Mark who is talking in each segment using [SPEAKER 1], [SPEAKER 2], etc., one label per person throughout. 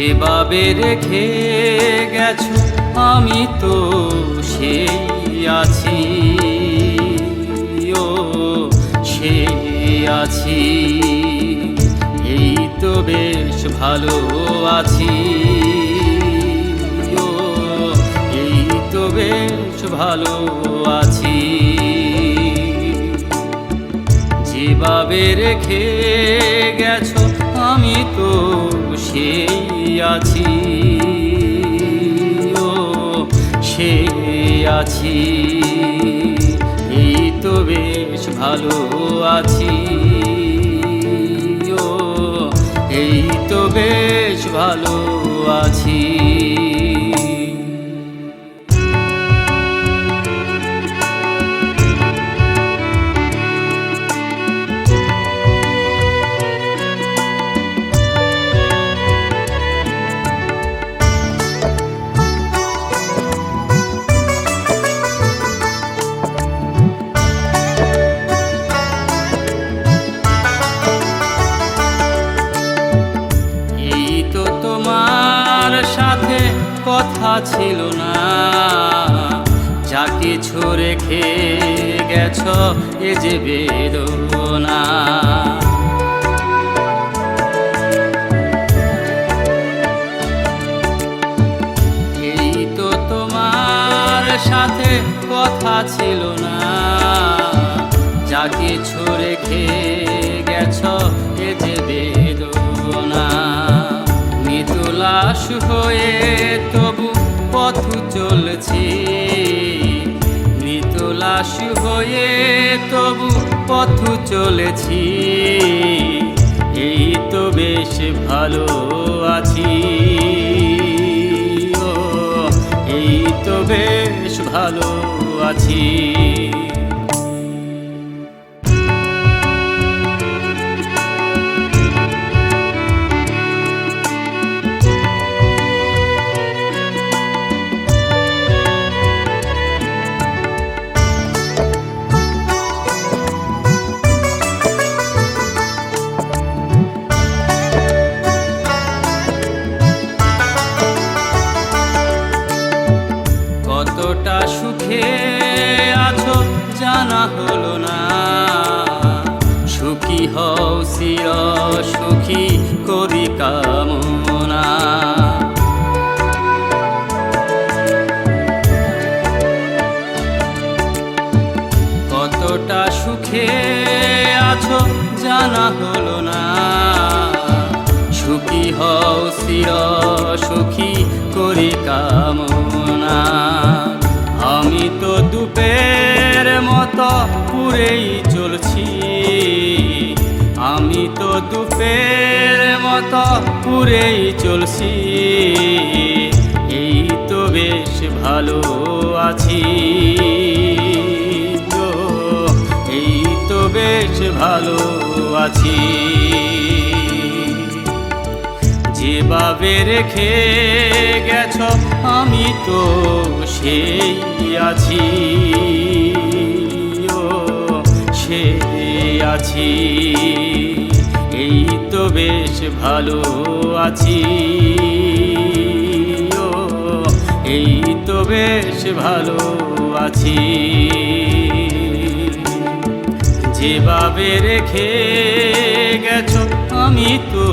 [SPEAKER 1] যেভাবে রেখে গেছো, আমি তো সেই আছি। ও, সেই আছি। এই তো বেশ ভালো আছি। ও, এই তো বেশ ভালো আছি। যেভাবে রেখে গেছো, আমি তো সেই আছি, ও সে আছি। এই তো বেশ ভালো আছি, ও এই তো বেশ ভালো আছি। কথা ছিল না। যা কিছু রেখে গেছ এ যে বেদনা। এই তো তোমার সাথে কথা ছিল না। যা কিছু রেখে গেছ এ যে বেদনা মৃদুলাস হয়ে তবু পথ চলছি। মৃদুলাস হয়ে তবু পথ চলেছি। এই তো বেশ ভালো আছি। এই তো বেশ ভালো আছি। সুখে আছো, জানা হলো না। সুখী হও চির সুখী করি কামনা। কতটা সুখে আছো, জানা হলো না। সুখী হও চির সুখী করি কামনা। পুরেই চলছি। আমি তো দুপের মতো পুরেই চলছি। এই তো বেশ ভালো আছি। গো, এই তো বেশ ভালো আছি। যেভাবে রেখে গেছ আমি তো সেই আছি। আছি। এই তো বেশ ভালো আছি। ও, এই তো বেশ ভালো আছি। যেভাবে রেখে গেছ, আমি তো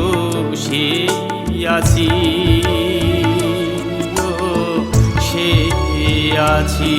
[SPEAKER 1] সে আছি। ও, সেই আছি।